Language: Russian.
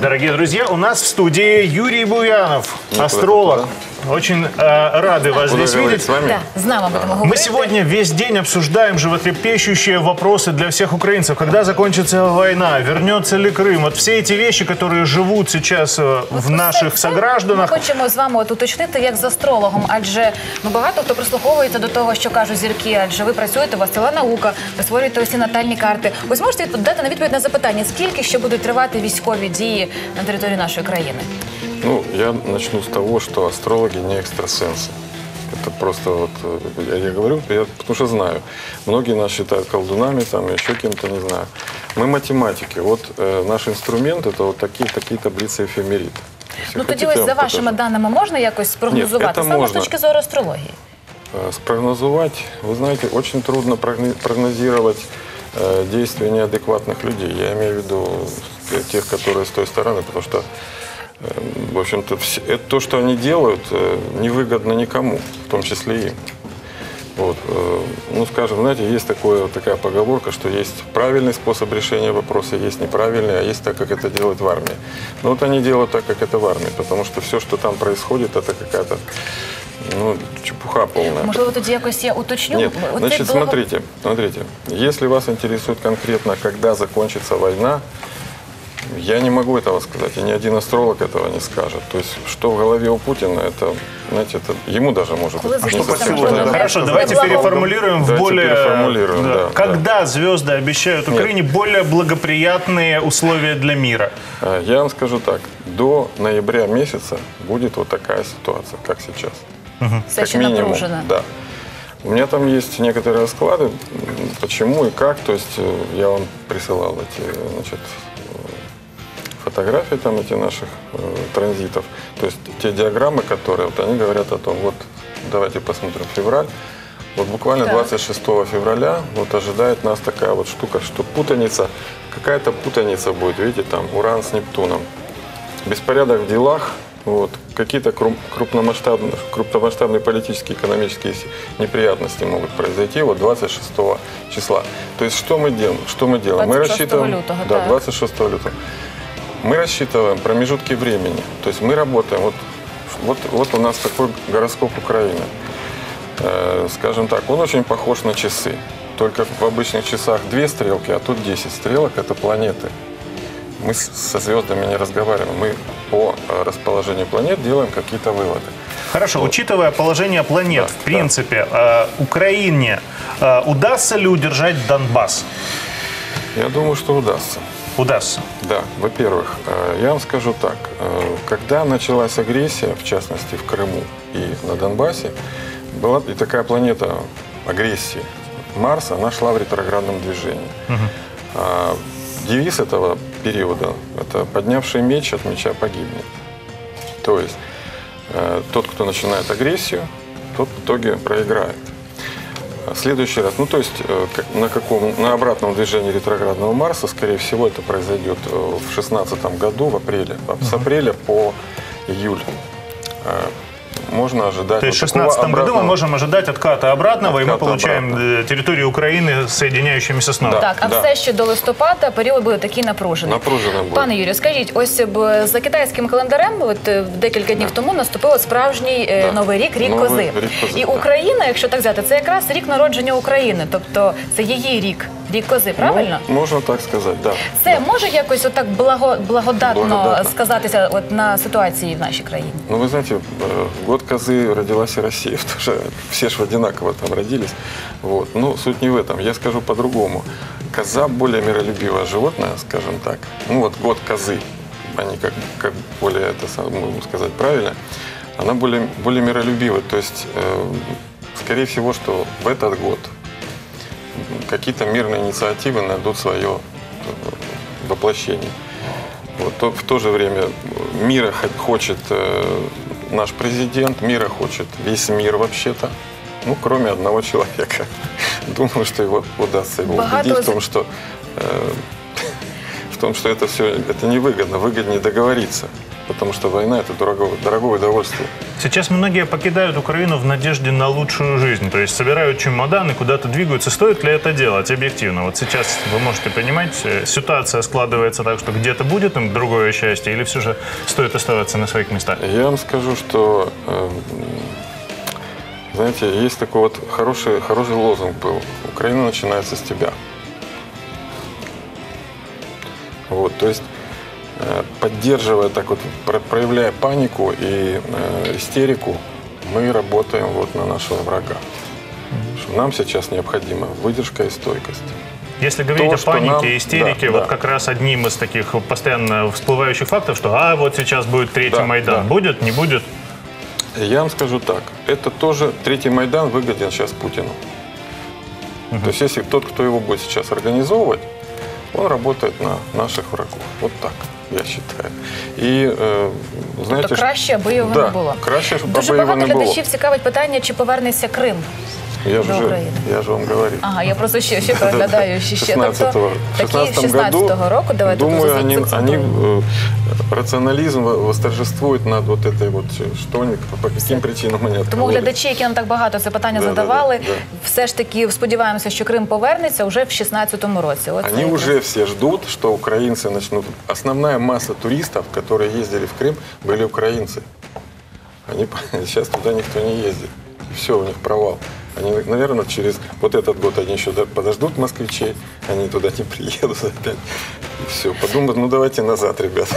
Дорогие друзья, у нас в студии Юрий Буянов, астролог. Очень э, рады вас Буду здесь говорить видеть. с вами. Да, з нами будемо Мы говорити. сегодня весь день обсуждаем животрепещущие вопросы для всех украинцев. Когда закончится война, вернется ли Крым? Вот все эти вещи, которые живут сейчас э, в наших Ми согражданах. хочемо з вами от уточнити, як з астрологом, адже ну багато хто прислуховується до того, що кажуть зірки, адже ви працюєте, у вас ціла наука, ви створюєте усі натальні карти. Ось можете відпо- дати на відповідь на запитання, скільки ще будуть тривати військові дії на території нашої країни? Ну, я начну с того, что астрологи не экстрасенсы. Это просто вот, э, я, я говорю, я, потому что знаю. Многие нас считают колдунами, там, еще кем-то, не знаю. Мы математики. Вот э, наш инструмент – это вот такие, такие таблицы эфемерит. Если Ну тоді хотите, ось я за вам вашими покажу. даними можна якось спрогнозувати це саме з можна. точки зору астрології? Э, Спрогнозовать, вы знаете, очень трудно прогно- прогнозировать э, действия неадекватных людей. Я имею в виду э, тех, которые с той стороны, потому что, э, в общем-то, это то, что они делают, э, невыгодно никому, в том числе и им. Вот, э, ну, скажем, знаете, есть такое, такая поговорка, что есть правильный способ решения вопроса, есть неправильный, а есть так, как это делают в армии. Но вот они делают так, как это в армии, потому что все, что там происходит, это какая-то ну, чепуха полная. Можливо, тоді якось я уточню. Нет, значит, смотрите, смотрите. Если вас интересует конкретно, когда закончится война, я не могу этого сказать, и ни один астролог этого не скажет. То есть, что в голове у Путина, это, знаете, это ему даже может быть совсем війна? понятно. Хорошо, Да. давайте переформулируем в более... переформулируем, да, Когда звезды обещают Украине более благоприятные условия для мира? А, Я вам скажу так, до ноября месяца будет вот такая ситуация, как сейчас. Все как ще минимум, напружено. да. У меня там есть некоторые расклады, почему и как. То есть э, я вам присылал эти, значит, фотографии там эти наших э, транзитов. То есть те диаграммы, которые, вот они говорят о том, вот давайте посмотрим февраль. Вот буквально Так. 26 февраля вот ожидает нас такая вот штука, что путаница, какая-то путаница будет, видите, там Уран с Нептуном. Беспорядок в делах, вот, какие-то кру- крупномасштабные, крупномасштабные политические, экономические неприятности могут произойти вот 26 числа. То есть что мы делаем? Что мы делаем? Мы 26 рассчитываем, лютого, да, так. 26 лютого. Мы рассчитываем промежутки времени. То есть мы работаем. Вот, вот, вот у нас такой гороскоп Украины. Э, скажем так, он очень похож на часы. Только в обычных часах две стрелки, а тут 10 стрелок – это планеты. Мы со звездами не разговариваем. Мы по э, расположению планет делаем какие-то выводы. Хорошо, учитывая положение планет, Да, в принципе, э, Украине э, удастся ли удержать Донбасс? Я думаю, что удастся. Удастся. Да, во-первых, э, я вам скажу так. э, Когда началась агрессия, в частности в Крыму и на Донбассе, была и такая планета агрессии, Марс, она шла в ретроградном движении. А Девиз этого периода – это «поднявший меч от меча погибнет». То есть э, тот, кто начинает агрессию, тот в итоге проиграет. Следующий раз, ну то есть э, на каком, на обратном движении ретроградного Марса, скорее всего, это произойдет э, в 2016 году, в апреле, А с апреля по июль. Э, Можно ожидать То есть в вот такого 2016 году мы обратного- можем ожидать отката обратного, и мы Отката получаем обратного. э, территорию Украины, соединяющимися снова. Да. Так, а все ще до листопада період буде такий напружений. Напружений буде. Пане Юрію, скажіть, ось б, за китайським календарем, от е, декілька днів тому наступив справжній е, Да. новий рік, рік Новий кози. рік кози, І да. Україна, якщо так взяти, це якраз рік народження України, тобто це її рік, рік кози, правильно? Ну, можно так сказать, да. Це може якось отак благо, благодатно, Благодатно. сказатися от на ситуації в нашій країні? Ну, вы знаете, э, год козы родилась и Россия, потому что все ж одинаково там родились. Вот. Но суть не в этом. Я скажу по-другому. Коза более миролюбивое животное, скажем так. Ну, вот год козы, они как, как более, это сам- можно сказать правильно, она более, более миролюбивая. То есть, э, скорее всего, что в этот год какие-то мирные инициативы найдут свое э, воплощение. Вот, то- в то же время мира хо- хочет э, наш президент, мира хочет весь мир вообще-то. Ну, кроме одного человека. Думаю, что его удастся его Богато убедить в том, что э, в том, что это все это невыгодно, выгоднее договориться. Потому что война – это дорогое, дорогое удовольствие. Сейчас многие покидают Украину в надежде на лучшую жизнь. То есть собирают чемоданы, куда-то двигаются. Стоит ли это делать объективно? Вот сейчас вы можете понимать, э, ситуация складывается так, что где-то будет им другое счастье, или все же стоит оставаться на своих местах? Я вам скажу, что, э, знаете, есть такой вот хороший, хороший лозунг был. Украина начинается с тебя. Вот, то есть поддерживая так вот, про- проявляя панику и э, истерику, мы работаем вот на нашего врага. Что нам сейчас необходима выдержка и стойкость. Если говорить То, о панике нам- и истерике, да, вот да. как раз одним из таких постоянно всплывающих фактов, что а вот сейчас будет третий Да, Майдан. да. Будет, не будет? Я вам скажу так, это тоже третий Майдан выгоден сейчас Путину. То есть если тот, кто его будет сейчас организовывать, он работает на наших врагов. Вот так, я считаю. І е, знаєте, То краще, аби його да, не було. Краще, аби Дуже його багато не було. глядачів цікавить питання, чи повернеться Крим. Я ж, до вже, України. я ж вам говорив. Ага, я просто ще, ще переглядаю ще, ще. 16-го. Тобто, В такі 16 16-го году, року, давайте думаю, просто они, заакцентуємо. они, э, рационализм во- восторжествует над вот этой вот, э, что они, по каким причинам они Тому откололи. глядачі, які нам так багато це питання Да, да, задавали, да, да. все ж таки сподіваємося, що Крим повернеться вже в 16-му році. Оце Они якраз. уже все ждут, что украинцы начнут. Основная масса туристов, которые ездили в Крым, были украинцы. Они сейчас туда никто не ездит. Все, у них провал. Они, наверное, через вот этот год они еще подождут москвичей, они туда не приедут опять. И все, подумают, ну давайте назад, ребята.